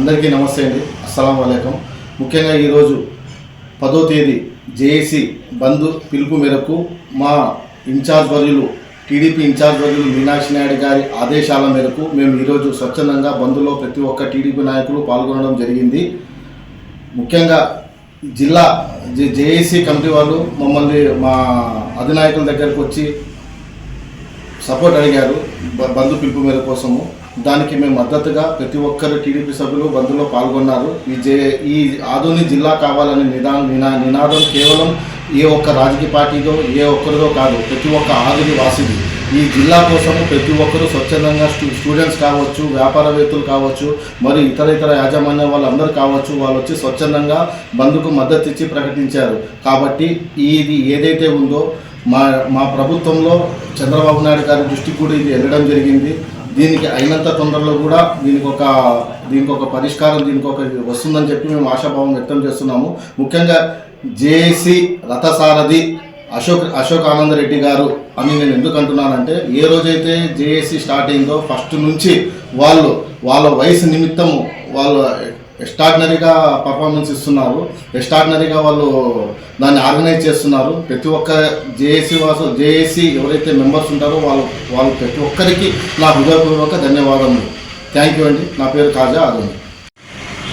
అందరికీ నమస్తే అండి. అస్సలం వలైకం ముఖ్యంగా ఈరోజు పదో తేదీ జేఏసీ బంద్ పిలుపు మేరకు మా ఇన్ఛార్జ్ వర్యులు టీడీపీ ఇన్ఛార్జ్ వర్యులు మీనాక్షి నాయుడు గారి ఆదేశాల మేరకు మేము ఈరోజు స్వచ్ఛందంగా బంద్లో ప్రతి ఒక్క టీడీపీ నాయకులు పాల్గొనడం జరిగింది. ముఖ్యంగా జిల్లా జేఏసీ కమిటీ వాళ్ళు మమ్మల్ని మా అధినాయకుల దగ్గరకు వచ్చి సపోర్ట్ అడిగారు బ- బంధు పిలుపు మేర కోసము. దానికి మేము మద్దతుగా ప్రతి ఒక్కరు టీడీపీ సభ్యులు బంధులో పాల్గొన్నారు. ఈ జే ఈ ఆధునిక జిల్లా కావాలనే నిదా నినా నినాదం కేవలం ఏ ఒక్క రాజకీయ పార్టీదో ఏ ఒక్కరిదో కాదు ప్రతి ఒక్క ఆధుని వాసిది ఈ జిల్లా కోసము ప్రతి ఒక్కరూ స్వచ్ఛందంగా స్టూ స్టూడెంట్స్ కావచ్చు వ్యాపారవేత్తలు కావచ్చు మరియు ఇతర ఇతర యాజమాన్య వాళ్ళందరూ కావచ్చు వాళ్ళు వచ్చి స్వచ్ఛందంగా బంధుకు మద్దతు ఇచ్చి ప్రకటించారు. కాబట్టి ఇది ఏదైతే ఉందో మా మా ప్రభుత్వంలో చంద్రబాబు నాయుడు గారి దృష్టికి కూడా ఇది వెళ్ళడం జరిగింది. దీనికి అయినంత తొందరలో కూడా దీనికి ఒక దీనికి ఒక పరిష్కారం దీనికి ఒక వస్తుందని చెప్పి మేము ఆశాభావం వ్యక్తం చేస్తున్నాము. ముఖ్యంగా జేఏసీ రథసారథి అశోక్ అశోక్ ఆనంద్ రెడ్డి గారు అని నేను ఎందుకు అంటున్నానంటే ఏ రోజైతే జేఏసీ స్టార్ట్ అయిందో ఫస్ట్ నుంచి వాళ్ళు వాళ్ళ వయసు నిమిత్తము వాళ్ళ ఎక్స్ట్రాడినరీగా పర్ఫార్మెన్స్ ఇస్తున్నారు. ఎక్స్ట్రాడినరీగా వాళ్ళు దాన్ని ఆర్గనైజ్ చేస్తున్నారు. ప్రతి ఒక్క జేఏసీ వాసు జేఏసీ ఎవరైతే మెంబర్స్ ఉంటారో వాళ్ళు వాళ్ళు ప్రతి ఒక్కరికి నా హృదయపూర్వక ధన్యవాదములు. థ్యాంక్ యూ అండి. నా పేరు కాజా ఆదండి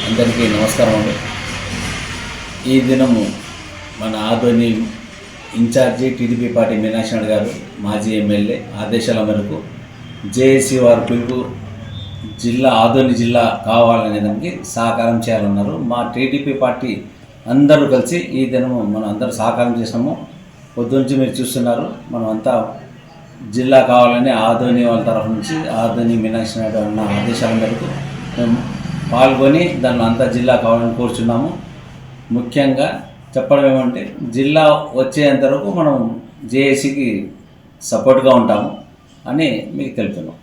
అందరికీ నమస్కారం అండి. ఈ దినము మన Adoni incharge TDP party Meenakshi garu మాజీ ఎమ్మెల్యే ఆదేశాల మేరకు జేఏసీ వారి పిలుపు జిల్లా ఆదోని జిల్లా కావాలనే దానికి సహకారం చేయాలన్నారు. మా టీడీపీ పార్టీ అందరూ కలిసి ఈ దినము మనం అందరూ సహకారం చేసాము పొద్దునుంచి మీరు చూస్తున్నారు మనం అంతా జిల్లా కావాలని ఆదోని వాళ్ళ తరఫు నుంచి ఆదోని మీనాక్షి నాయుడు అన్న ఆదేశాల మేరకు మేము పాల్గొని దాన్ని అంతా జిల్లా కావాలని కోరుచున్నాము. ముఖ్యంగా చెప్పడం ఏమంటే జిల్లా వచ్చేంత వరకు మనం జేఏసీకి సపోర్ట్గా ఉంటాము అని మీకు తెలుపుతున్నాం.